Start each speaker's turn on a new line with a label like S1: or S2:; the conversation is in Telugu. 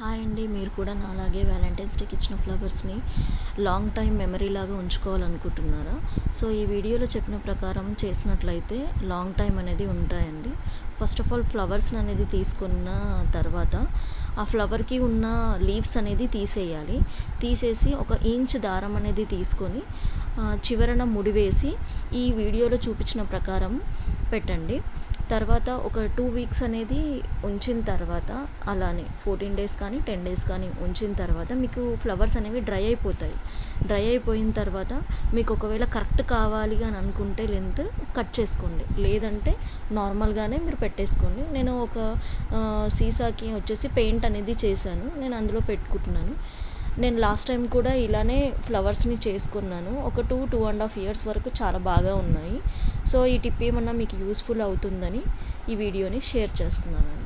S1: హాయ్ అండి మీరు కూడా నాలాగే వ్యాలంటైన్స్ డేకి ఇచ్చిన ఫ్లవర్స్ని లాంగ్ టైం మెమరీ లాగా ఉంచుకోవాలనుకుంటున్నారా? సో ఈ వీడియోలో చెప్పిన ప్రకారం చేసినట్లయితే లాంగ్ టైం అనేది ఉంటాయండి. ఫస్ట్ ఆఫ్ ఆల్ ఫ్లవర్స్ని అనేది తీసుకున్న తర్వాత ఆ ఫ్లవర్కి ఉన్న లీవ్స్ అనేది తీసేయాలి. తీసేసి ఒక ఇంచ్ దారం అనేది తీసుకొని చివరన ముడివేసి ఈ వీడియోలో చూపించిన ప్రకారం పెట్టండి. తర్వాత ఒక టూ వీక్స్ అనేది ఉంచిన తర్వాత అలానే ఫోర్టీన్ డేస్ కానీ టెన్ డేస్ కానీ ఉంచిన తర్వాత మీకు ఫ్లవర్స్ అనేవి డ్రై అయిపోతాయి. డ్రై అయిపోయిన తర్వాత మీకు ఒకవేళ కరెక్ట్ కావాలి అని అనుకుంటే లెంత్ కట్ చేసుకోండి. లేదంటే నార్మల్గానే మీరు పెట్టేసుకోండి. నేను ఒక సీసాకి వచ్చేసి పెయింట్ అనేది చేశాను. నేను అందులో పెట్టుకుంటున్నాను. నేను లాస్ట్ టైం కూడా ఇలానే ఫ్లవర్స్ని చేసుకున్నాను. ఒక two two and half years వరకు చాలా బాగా ఉన్నాయి. సో ఈ టిప్ ఏమన్నా మీకు యూస్ఫుల్ అవుతుందని ఈ వీడియోని షేర్ చేస్తున్నాను.